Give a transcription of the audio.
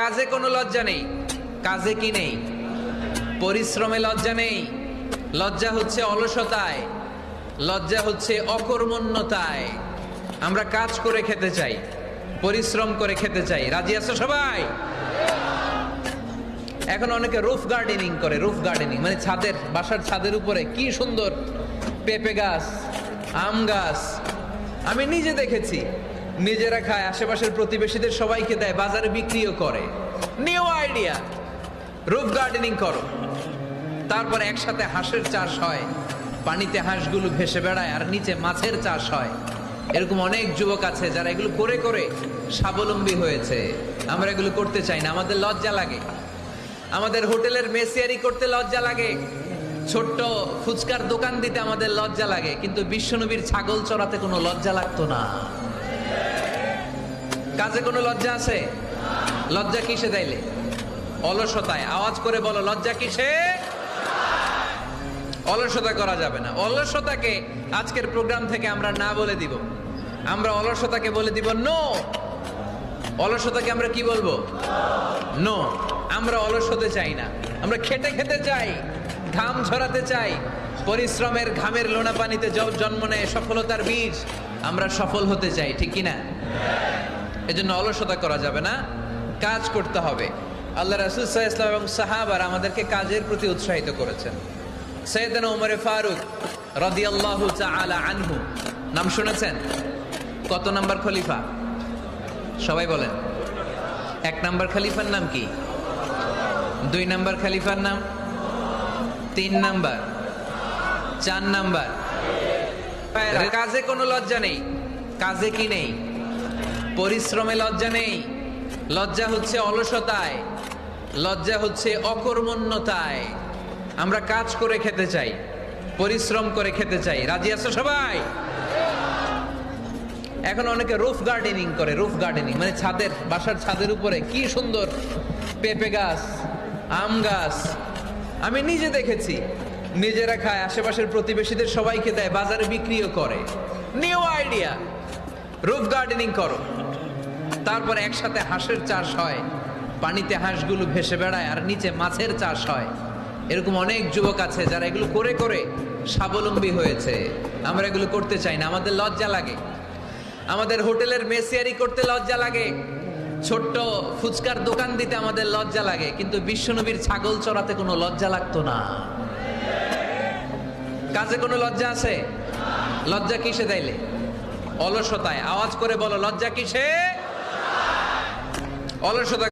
কাজে কোনো লজ্জা নেই। কাজে কি নেই? পরিশ্রমে লজ্জা নেই। লজ্জা হচ্ছে অলসতায়। লজ্জা হচ্ছে অকর্মণ্যতায়। আমরা কাজ করে খেতে চাই, পরিশ্রম করে খেতে চাই। রাজি আছো সবাই? এখন অনেকে রুফ গার্ডেনিং করে, রুফ গার্ডেনিং মানে ছাদের, বাসার ছাদের উপরে। কি সুন্দর পেঁপে গাছ, আম গাছ। আমি নিজে দেখেছি। নিজেরা খায়, আশেপাশের প্রতিবেশীদের সবাইকে দেয়, বাজারে বিক্রিও করে। নিউ আইডিয়া রুফ গার্ডেনিং করো। তারপর একসাথে হাঁসের চাষ হয়। পানিতে হাঁসগুলো ভেসে বেড়ায় আর নিচে মাছের চাষ হয়। এরকম অনেক যুবক আছে যারা এগুলো করে করে স্বাবলম্বী হয়েছে। আমরা এগুলো করতে চাই না, আমাদের লজ্জা লাগে। আমাদের হোটেলের মেসিয়ারি করতে লজ্জা লাগে। ছোট্ট ফুচকার দোকান দিতে আমাদের লজ্জা লাগে, কিন্তু বিশ্বনবীর ছাগল চড়াতে কোনো লজ্জা লাগতো না। কাজে কোনো লজ্জা আছে? লজ্জা কিসে তাইলে? অলসতায়। আওয়াজ করে বলো, লজ্জা কিসে? অলসতা করা যাবে না। অলসতাকে আজকের প্রোগ্রাম থেকে আমরা না বলে দিব। আমরা অলসতাকে বলে দিব নো অলসতাকে আমরা কি বলব? নো আমরা অলস হতে চাই না। আমরা খেটে খেতে চাই, ঘাম ঝরাতে চাই, পরিশ্রমের ঘামের লোনা পানিতে জন্ম নেয় সফলতার বীজ। আমরা সফল হতে চাই, ঠিক কি না এজন্য অলসতা করা যাবে না, কাজ করতে হবে। আল্লাহ রাসুল সাহা ইসলাম এবং সাহাবার আমাদেরকে কাজের প্রতি উৎসাহিত করেছেন। সৈয়দানা উমরে ফারুক রদিয়াল্লাহু তাআলা আনহু, নাম শুনেছেন? কত নাম্বার খলিফা? সবাই বলেন। এক নাম্বার খলিফার নাম কি? দুই নাম্বার খলিফার নাম? তিন নাম্বার। চার নাম্বার। কাজে কোনো লজ্জা নেই, কাজে কি নেই? পরিশ্রমে লজ্জা নেই। লজ্জা হচ্ছে অলসতায়। লজ্জা হচ্ছে অকর্মণ্যতায়। আমরা কাজ করে খেতে চাই, পরিশ্রম করে খেতে চাই। রাজি আছো সবাই? এখন অনেকে রুফ গার্ডেনিং করে, রুফ গার্ডেনিং মানে ছাদের, বাসার ছাদের উপরে। কি সুন্দর পেঁপে গাছ, আম গাছ। আমি নিজে দেখেছি, নিজেরা খায়, আশেপাশের প্রতিবেশীদের সবাইকে দেয়, বাজারে বিক্রিও করে। নিউ আইডিয়া রুফ গার্ডেনিং করো। তারপর একসাথে হাঁসের চাষ হয়। পানিতে হাঁসগুলো ভেসে বেড়ায় আর নিচে মাছের চাষ হয়। এরকম অনেক যুবক আছে যারা এগুলো করে করে স্বাবলম্বী হয়েছে। আমরা এগুলো করতে চাই না, আমাদের লজ্জা লাগে। আমাদের হোটেলের মেসিয়ারি করতে লজ্জা লাগে। ছোট্ট ফুচকার দোকান দিতে আমাদের লজ্জা লাগে, কিন্তু বিশ্বনবীর ছাগল চড়াতে কোনো লজ্জা লাগতো না। কাজে কোনো লজ্জা আছে? লজ্জা কিসে তাইলে? অলসতায়। আওয়াজ করে বলো লজ্জা কিসে অলসতা